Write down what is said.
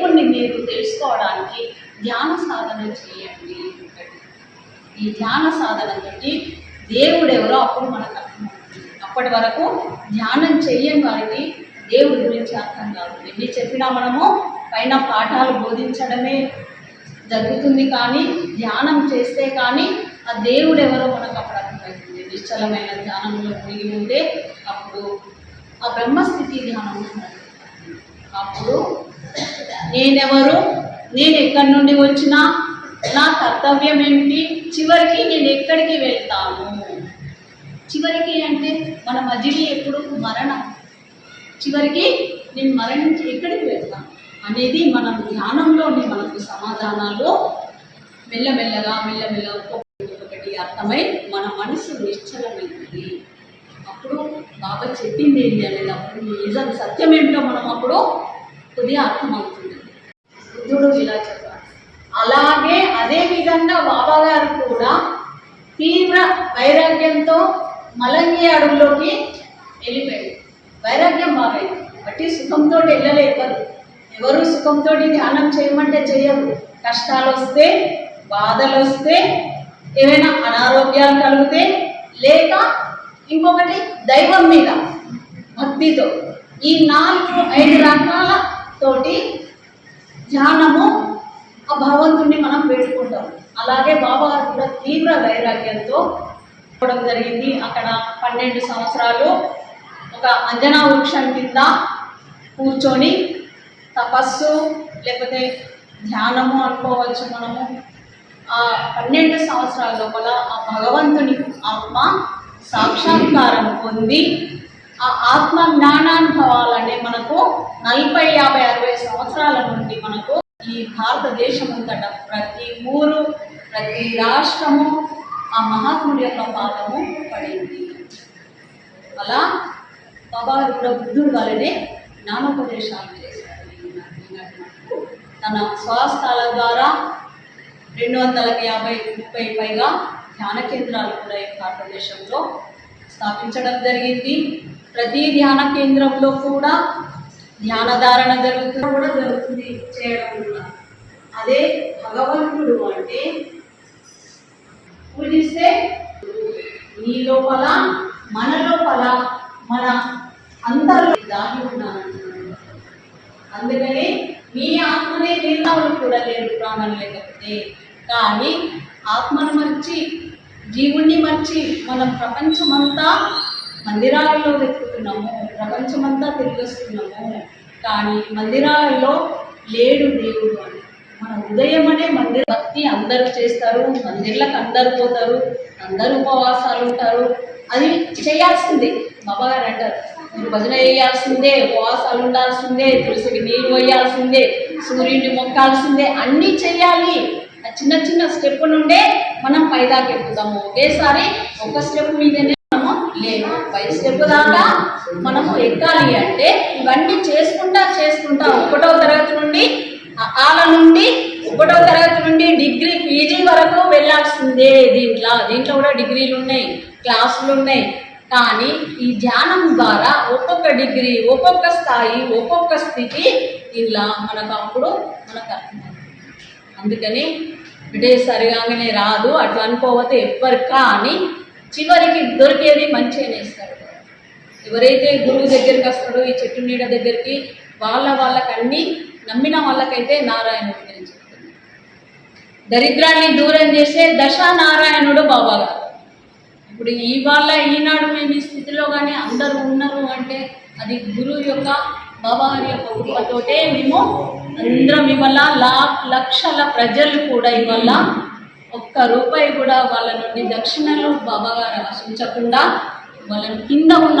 దేవుణ్ణి మీరు తెలుసుకోవడానికి ధ్యాన సాధన చేయండి ఈ ధ్యాన సాధన తోటి దేవుడు ఎవరో అప్పుడు మనకు అర్థమవుతుంది. అప్పటి వరకు ధ్యానం చేయని వారికి దేవుడి గురించి అర్థం కాదు. ఎన్ని చెప్పినా మనము పైన పాఠాలు బోధించడమే జరుగుతుంది కానీ ధ్యానం చేస్తే కానీ ఆ దేవుడు ఎవరో మనకు అప్పుడు అర్థమవుతుంది. నిశ్చలమైన ధ్యానంలో మునిగి ఉంటే అప్పుడు ఆ బ్రహ్మస్థితి ధ్యానం అప్పుడు నేనెవరు? నేను ఎక్కడి నుండి వచ్చినా నా కర్తవ్యం ఏమిటి చివరికి నేను ఎక్కడికి వెళ్తాను? చివరికి అంటే మన మజిలీ ఎప్పుడు? మరణం. చివరికి నేను మరణించి ఎక్కడికి వెళ్తాను? అనేది మనం ధ్యానంలోని మనకు సమాధానాలు. మెల్లమెల్లగా మెల్లమెల్లగా ఒక్కొక్కటి ఒకటి అర్థమై మన మనసు నిశ్చలమైంది. అప్పుడు బాబా చెప్పింది ఏంటి అనేది అప్పుడు నిజం సత్యం ఏమిటో మనం అప్పుడు కొద్దిగా అర్థమవుతుంది బుద్ధుడు ఇలా చెప్పాడు. అలాగే అదే విధంగా బాబా గారు కూడా తీవ్ర వైరాగ్యంతో మలంగి అడుగులోకి వెళ్ళిపోయాడు వైరాగ్యం బాగాయి బట్టి సుఖంతో వెళ్ళలేరు ఎవరు ఎవరు సుఖంతో ధ్యానం చేయమంటే చేయరు. కష్టాలు వస్తే బాధలు వస్తే ఏమైనా అనారోగ్యాలు కలిగితే లేక ఇంకొకటి దైవం మీద భక్తితో. ఈ నాలుగు ఐదు రకాల తోటి ధ్యానము ఆ భగవంతుణ్ణి మనం వేడుకుంటాం. అలాగే బాబా కూడా తీవ్ర వైరాగ్యంతో పోవడం జరిగింది. అక్కడ పన్నెండు సంవత్సరాలు ఒక అంజనా వృక్షం కింద కూర్చొని తపస్సు లేకపోతే ధ్యానము అనుకోవచ్చు మనము. ఆ పన్నెండు సంవత్సరాల లోపల ఆ భగవంతుని ఆత్మ సాక్షాత్కారం పొంది ఆ ఆత్మ జ్ఞానానుభవాల మనకు నలభై యాభై అరవై సంవత్సరాల నుండి మనకు ఈ భారతదేశం అంతట ప్రతి ఊరు ప్రతి రాష్ట్రము ఆ మహాత్ముడి యొక్క పాదము పడింది. అలా బాబా గారు కూడా బుద్ధుడు వలనే జ్ఞానోపదేశాలు చేశారు. తన స్వస్థాల ద్వారా రెండు వందల యాభై ముప్పై పైగా ధ్యాన కేంద్రాలు కూడా ఈ భారతదేశంలో స్థాపించడం జరిగింది. ప్రతి ధ్యాన కేంద్రంలో కూడా ధ్యానధారణ జరుగుతుంది కూడా జరుగుతుంది చేయడం కూడా అదే భగవంతుడు అంటే పూజిస్తే నీ లోపల మన లోపల మన అందరూ దాగి ఉన్నానంటున్నాడు అందుకని మీ ఆత్మనే నిర్ణయం కూడా లేరు ప్రాణం లేకపోతే. కానీ ఆత్మను మర్చి జీవుణ్ణి మర్చి మనం ప్రపంచమంతా మందిరాలలో వెతుకుతున్నాము ప్రపంచమంతా తిరిగి వస్తున్నాము. కానీ మందిరాల్లో లేడు దేవుడు అని. మన ఉదయం అనే మందిర భక్తి అందరూ చేస్తారు మందిర్లకు అందరు పోతారు అందరూ ఉపవాసాలు ఉంటారు. అది చేయాల్సిందే. బాబా గారు అంటారు మీరు భజన చేయాల్సిందే ఉపవాసాలు ఉండాల్సిందే తులసికి నీళ్ళు పోయాల్సిందే సూర్యుడిని మొక్కాల్సిందే అన్నీ చేయాలి. ఆ చిన్న చిన్న స్టెప్ నుండే మనం పైదాకి ఎక్కుతాము ఒకేసారి ఒక స్టెప్ మీదనే మనము లేదు పై స్టెప్ దాకా మనము ఎక్కాలి అంటే ఇవన్నీ చేసుకుంటా చేసుకుంటా ఒకటో తరగతి నుండి ఆల నుండి ఒకటో తరగతి నుండి డిగ్రీ పీజీ వరకు వెళ్ళాల్సిందే దీంట్లో. దీంట్లో కూడా డిగ్రీలు ఉన్నాయి క్లాసులు ఉన్నాయి. కానీ ఈ ధ్యానం ద్వారా ఒక్కొక్క డిగ్రీ ఒక్కొక్క స్థాయి ఒక్కొక్క స్థితి ఇలా మనకు అప్పుడు మనకు అందుకని అంటే సరిగానే రాదు అట్లా అనుకోవద్దు ఎవ్వరు. కానీ చివరికి దొరికేది మంచిగానే ఇస్తాడు ఎవరైతే గురువు దగ్గరికి వస్తాడో ఈ చెట్టు నీడ దగ్గరికి వాళ్ళ వాళ్ళకన్నీ నమ్మిన వాళ్ళకైతే నారాయణుడు గురించి దరిద్రాన్ని దూరం చేసే దశానారాయణుడు బాబా గారు ఇప్పుడు ఇవాళ ఈనాడు మేము ఈ స్థితిలో కానీ అందరూ ఉన్నారు అంటే అది గురువు యొక్క బాబా గారి యొక్క కృపతోటే మేము అందరం ఇవాళ లా లక్షల ప్రజలు కూడా ఇవాళ ఒక్క రూపాయి కూడా వాళ్ళ నుండి దక్షిణలు బాబాగారు ఆశించకుండా వాళ్ళని కింద ఉన్న